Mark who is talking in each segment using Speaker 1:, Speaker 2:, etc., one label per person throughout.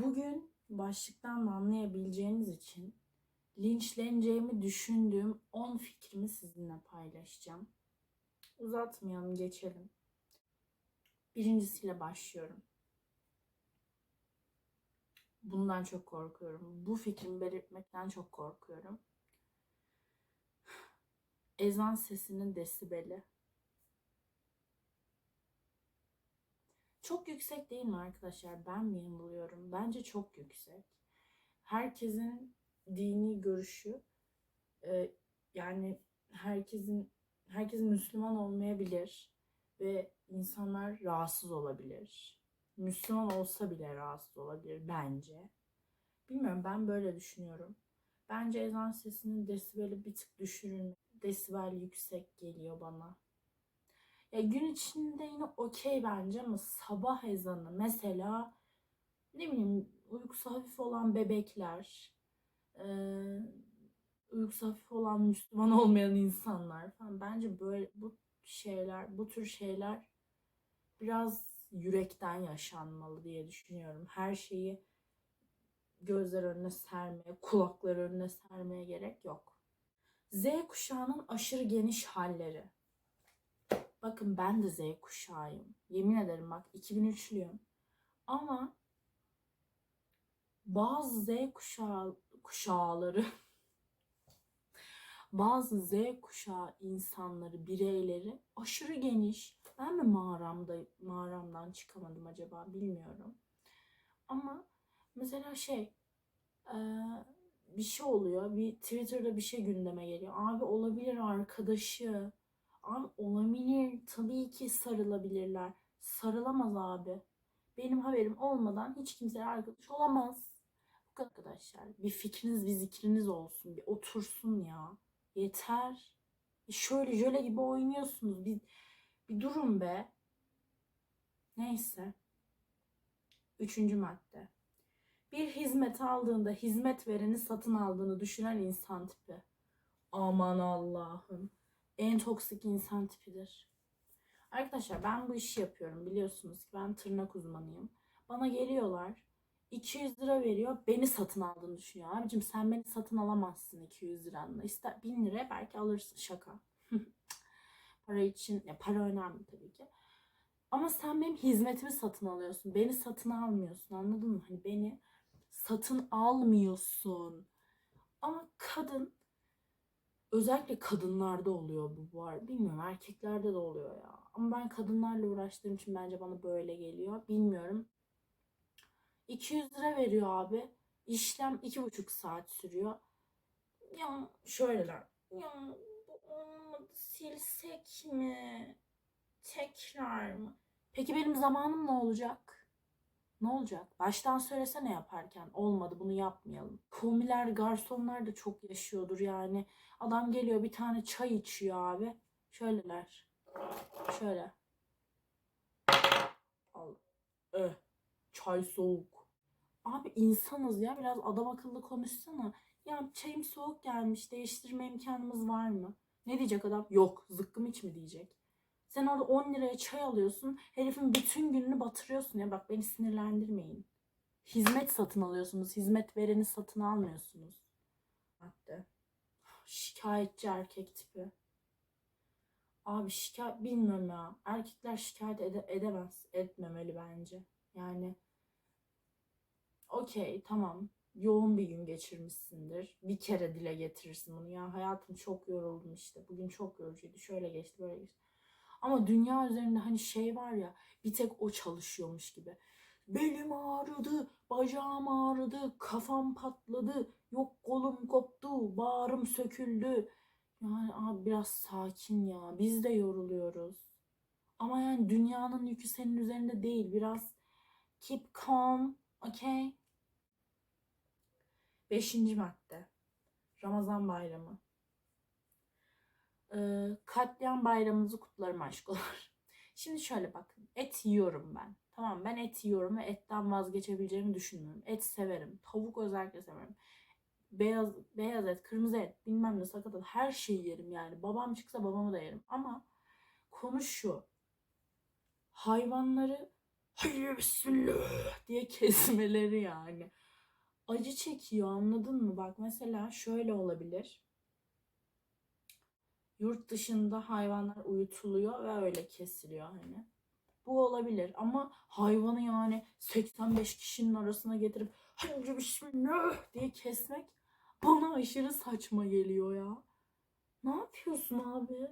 Speaker 1: Bugün başlıktan da anlayabileceğiniz için linçleneceğimi düşündüğüm 10 fikrimi sizinle paylaşacağım. Uzatmayalım, geçelim. Birincisiyle başlıyorum. Bundan çok korkuyorum. Bu fikrimi belirtmekten çok korkuyorum. Ezan sesinin desibeli. Çok yüksek değil mi arkadaşlar? Ben mi yanılıyorum? Bence çok yüksek. Herkesin dini görüşü e, yani herkesin herkes Müslüman olmayabilir ve insanlar rahatsız olabilir. Müslüman olsa bile rahatsız olabilir bence. Bilmiyorum ben böyle düşünüyorum. Bence ezan sesinin desibeli bir tık düşürün. Desibel yüksek geliyor bana. Ya gün içinde yine okey bence ama sabah ezanı mesela ne bileyim uykusu hafif olan bebekler, eee uykusu hafif olan Müslüman olmayan insanlar falan bence böyle bu şeyler, bu tür şeyler biraz yürekten yaşanmalı diye düşünüyorum. Her şeyi gözler önüne sermeye, kulaklar önüne sermeye gerek yok. Z kuşağının aşırı geniş halleri. Bakın ben de Z kuşağıyım. Yemin ederim bak 2003'lüyüm. Ama bazı Z kuşağı kuşağıları bazı Z kuşağı insanları, bireyleri aşırı geniş. Ben mi mağaramda mağaramdan çıkamadım acaba bilmiyorum. Ama mesela şey bir şey oluyor. Bir Twitter'da bir şey gündeme geliyor. Abi olabilir arkadaşı. Abi olabilir. Tabii ki sarılabilirler. Sarılamaz abi. Benim haberim olmadan hiç kimse arkadaş olamaz. Bu kadar arkadaşlar. Bir fikriniz, bir zikriniz olsun. Bir otursun ya. Yeter. E şöyle jöle gibi oynuyorsunuz. Bir, bir durun be. Neyse. Üçüncü madde. Bir hizmet aldığında hizmet vereni satın aldığını düşünen insan tipi. Aman Allah'ım. En toksik insan tipidir. Arkadaşlar ben bu işi yapıyorum biliyorsunuz ki ben tırnak uzmanıyım. Bana geliyorlar 200 lira veriyor beni satın aldığını düşünüyor. Abicim sen beni satın alamazsın 200 liranla. İster 1000 lira belki alırsın şaka. para için ya para önemli tabii ki. Ama sen benim hizmetimi satın alıyorsun. Beni satın almıyorsun anladın mı? Hani beni satın almıyorsun. Ama kadın özellikle kadınlarda oluyor bu var. Bilmiyorum erkeklerde de oluyor ya. Ama ben kadınlarla uğraştığım için bence bana böyle geliyor. Bilmiyorum. 200 lira veriyor abi. İşlem 2,5 saat sürüyor. Ya şöyleler. Ya bu olmadı silsek mi? Tekrar mı? Peki benim zamanım ne olacak? Ne olacak? Baştan söylesene yaparken. Olmadı bunu yapmayalım. Komiler, garsonlar da çok yaşıyordur yani. Adam geliyor bir tane çay içiyor abi. Şöyleler. Şöyle. Al. Öh. Çay soğuk. Abi insanız ya biraz adam akıllı konuşsana. Ya çayım soğuk gelmiş değiştirme imkanımız var mı? Ne diyecek adam? Yok zıkkım iç mi diyecek. Sen orada 10 liraya çay alıyorsun. Herifin bütün gününü batırıyorsun ya. Bak beni sinirlendirmeyin. Hizmet satın alıyorsunuz. Hizmet vereni satın almıyorsunuz. Madde. Şikayetçi erkek tipi. Abi şikayet bilmiyorum ya. Erkekler şikayet ede- edemez. Etmemeli bence. Yani okey tamam. Yoğun bir gün geçirmişsindir. Bir kere dile getirirsin bunu. Ya hayatım çok yoruldum işte. Bugün çok yorucuydu. Şöyle geçti böyle geçti. Ama dünya üzerinde hani şey var ya bir tek o çalışıyormuş gibi. Belim ağrıdı, bacağım ağrıdı, kafam patladı, yok kolum koptu, bağrım söküldü. Yani abi biraz sakin ya. Biz de yoruluyoruz. Ama yani dünyanın yükü senin üzerinde değil. Biraz keep calm, okay? Beşinci madde. Ramazan bayramı. Ee, katliam bayramınızı kutlarım aşkolar. Şimdi şöyle bakın. Et yiyorum ben. Tamam ben et yiyorum ve etten vazgeçebileceğimi düşünmüyorum. Et severim. Tavuk özellikle severim. Beyaz, beyaz et, kırmızı et, bilmem ne sakatat her şeyi yerim yani. Babam çıksa babamı da yerim. Ama konu şu. Hayvanları hayır bismillah diye kesmeleri yani. Acı çekiyor anladın mı? Bak mesela şöyle olabilir. Yurt dışında hayvanlar uyutuluyor ve öyle kesiliyor hani. Bu olabilir ama hayvanı yani 85 kişinin arasına getirip hadi bismillah diye kesmek bana aşırı saçma geliyor ya. Ne yapıyorsun abi?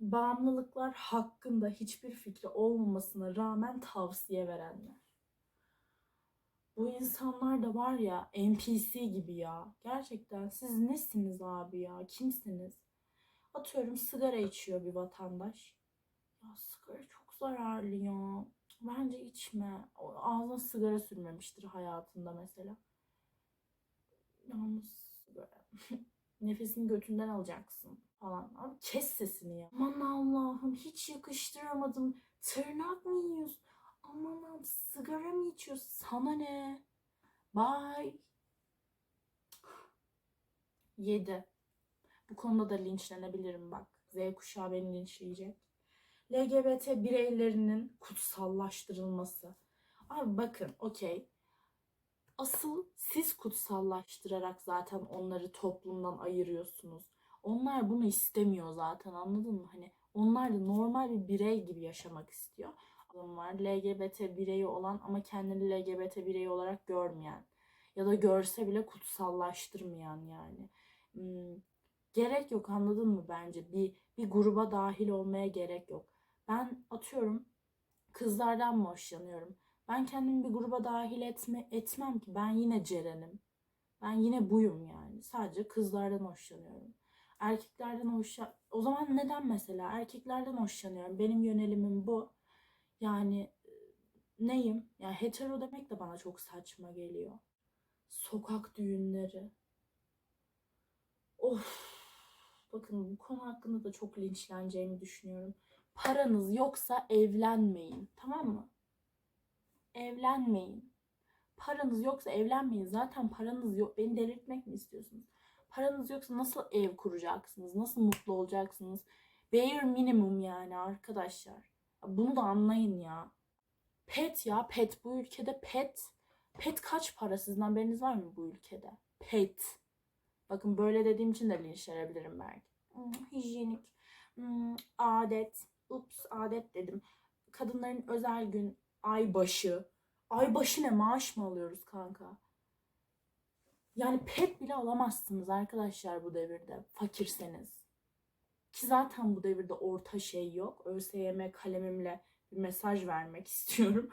Speaker 1: Bağımlılıklar hakkında hiçbir fikri olmamasına rağmen tavsiye verenler. Bu insanlar da var ya NPC gibi ya. Gerçekten siz nesiniz abi ya? Kimsiniz? Atıyorum sigara içiyor bir vatandaş. Ya sigara çok zararlı ya. Bence içme. Ağzına sigara sürmemiştir hayatında mesela. Yalnız sigara. Nefesini götünden alacaksın falan. Abi kes sesini ya. Aman Allah'ım hiç yakıştıramadım. Tırnak mı yiyorsun? Aman Allah'ım sigara mı içiyorsun? Sana ne? Bye. 7. Bu konuda da linçlenebilirim bak. Z kuşağı beni linçleyecek. LGBT bireylerinin kutsallaştırılması. Abi bakın okey. Asıl siz kutsallaştırarak zaten onları toplumdan ayırıyorsunuz. Onlar bunu istemiyor zaten anladın mı? Hani onlar da normal bir birey gibi yaşamak istiyor. Adam var LGBT bireyi olan ama kendini LGBT bireyi olarak görmeyen ya da görse bile kutsallaştırmayan yani. Hmm, gerek yok anladın mı bence? Bir bir gruba dahil olmaya gerek yok. Ben atıyorum kızlardan mı hoşlanıyorum? Ben kendimi bir gruba dahil etme, etmem ki. Ben yine Ceren'im. Ben yine buyum yani. Sadece kızlardan hoşlanıyorum. Erkeklerden hoşlan... O zaman neden mesela? Erkeklerden hoşlanıyorum. Benim yönelimim bu. Yani neyim? Yani hetero demek de bana çok saçma geliyor. Sokak düğünleri. Of. Bakın bu konu hakkında da çok linçleneceğimi düşünüyorum. Paranız yoksa evlenmeyin. Tamam mı? Evlenmeyin. Paranız yoksa evlenmeyin. Zaten paranız yok. Beni delirtmek mi istiyorsunuz? Paranız yoksa nasıl ev kuracaksınız? Nasıl mutlu olacaksınız? Bare minimum yani arkadaşlar. Bunu da anlayın ya. Pet ya pet. Bu ülkede pet. Pet kaç para sizden haberiniz var mı bu ülkede? Pet. Bakın böyle dediğim için de linçlenebilirim belki. Hmm, hijyenik. Hmm, adet. Ups adet dedim. Kadınların özel gün ay başı. Ay başı ne maaş mı alıyoruz kanka? Yani pet bile alamazsınız arkadaşlar bu devirde fakirseniz. Ki zaten bu devirde orta şey yok. ÖSYM kalemimle bir mesaj vermek istiyorum.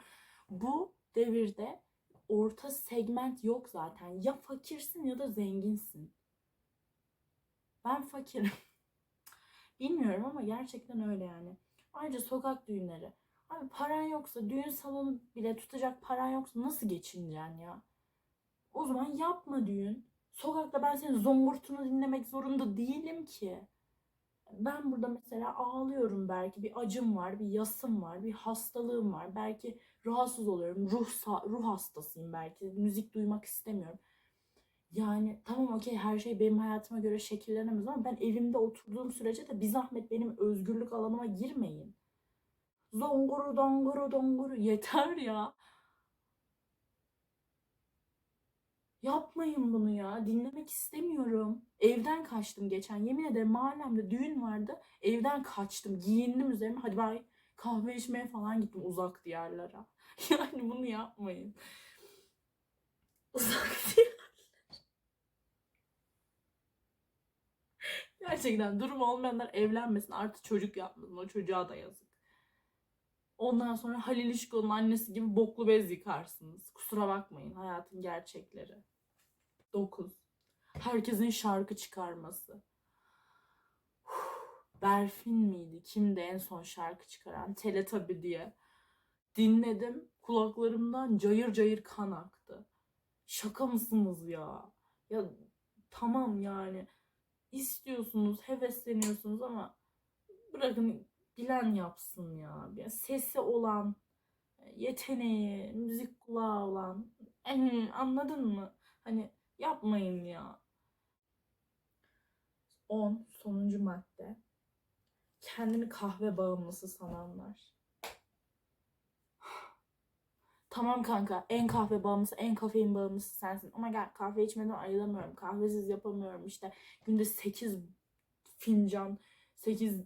Speaker 1: Bu devirde orta segment yok zaten. Ya fakirsin ya da zenginsin. Ben fakirim. Bilmiyorum ama gerçekten öyle yani. Ayrıca sokak düğünleri. Abi paran yoksa, düğün salonu bile tutacak paran yoksa nasıl geçineceksin ya? O zaman yapma düğün. Sokakta ben senin zongurtunu dinlemek zorunda değilim ki. Ben burada mesela ağlıyorum belki bir acım var, bir yasım var, bir hastalığım var. Belki rahatsız oluyorum, ruh ruh hastasıyım belki. Müzik duymak istemiyorum. Yani tamam okey her şey benim hayatıma göre şekillenemez ama ben evimde oturduğum sürece de bir zahmet benim özgürlük alanıma girmeyin. Zonguru donguru donguru yeter ya. Yapmayın bunu ya. Dinlemek istemiyorum. Evden kaçtım geçen. Yemin ederim mahallemde düğün vardı. Evden kaçtım. Giyindim üzerime. Hadi bay kahve içmeye falan gittim uzak diyarlara. Yani bunu yapmayın. Uzak diyar. Gerçekten durum olmayanlar evlenmesin. Artı çocuk yapmasın. O çocuğa da yazık. Ondan sonra Halil İşko'nun annesi gibi boklu bez yıkarsınız. Kusura bakmayın hayatın gerçekleri. 9. Herkesin şarkı çıkarması. Berfin miydi? Kimdi en son şarkı çıkaran? Teletabi diye. Dinledim. Kulaklarımdan cayır cayır kan aktı. Şaka mısınız ya? Ya tamam yani. istiyorsunuz, hevesleniyorsunuz ama bırakın bilen yapsın ya. Bir sesi olan, yeteneği, müzik kulağı olan. Anladın mı? Hani yapmayın ya. 10. Sonuncu madde. Kendini kahve bağımlısı sananlar. Tamam kanka en kahve bağımlısı en kafein bağımlısı sensin. Ama gel kahve içmeden ayılamıyorum. Kahvesiz yapamıyorum işte. Günde 8 fincan 8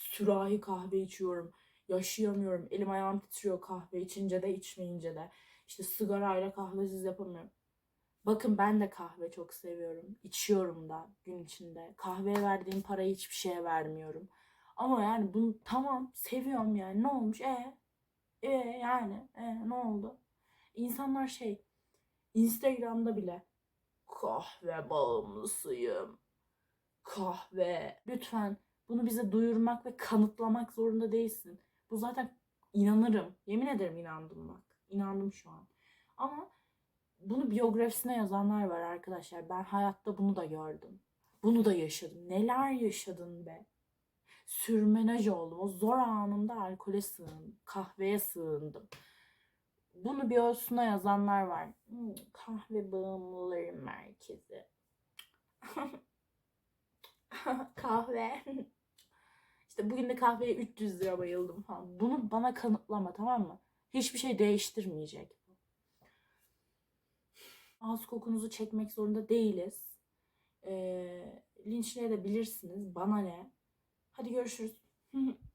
Speaker 1: sürahi kahve içiyorum. Yaşayamıyorum. Elim ayağım titriyor kahve içince de içmeyince de. İşte sigarayla kahvesiz yapamıyorum. Bakın ben de kahve çok seviyorum. İçiyorum da gün içinde. Kahveye verdiğim parayı hiçbir şeye vermiyorum. Ama yani bunu tamam seviyorum yani. Ne olmuş? E e yani e, ne oldu? İnsanlar şey Instagram'da bile kahve bağımlısıyım. Kahve. Lütfen bunu bize duyurmak ve kanıtlamak zorunda değilsin. Bu zaten inanırım. Yemin ederim inandım bak. İnandım şu an. Ama bunu biyografisine yazanlar var arkadaşlar. Ben hayatta bunu da gördüm. Bunu da yaşadım. Neler yaşadın be? Sürmenaj oldum. O zor anımda alkole sığındım. Kahveye sığındım. Bunu biyografisine yazanlar var. Hmm, kahve bağımlıları merkezi. Kahve. İşte bugün de kahveye 300 lira bayıldım falan. Bunu bana kanıtlama tamam mı? Hiçbir şey değiştirmeyecek. Ağız kokunuzu çekmek zorunda değiliz. Ee, linçleyebilirsiniz. Bana ne? Hadi görüşürüz.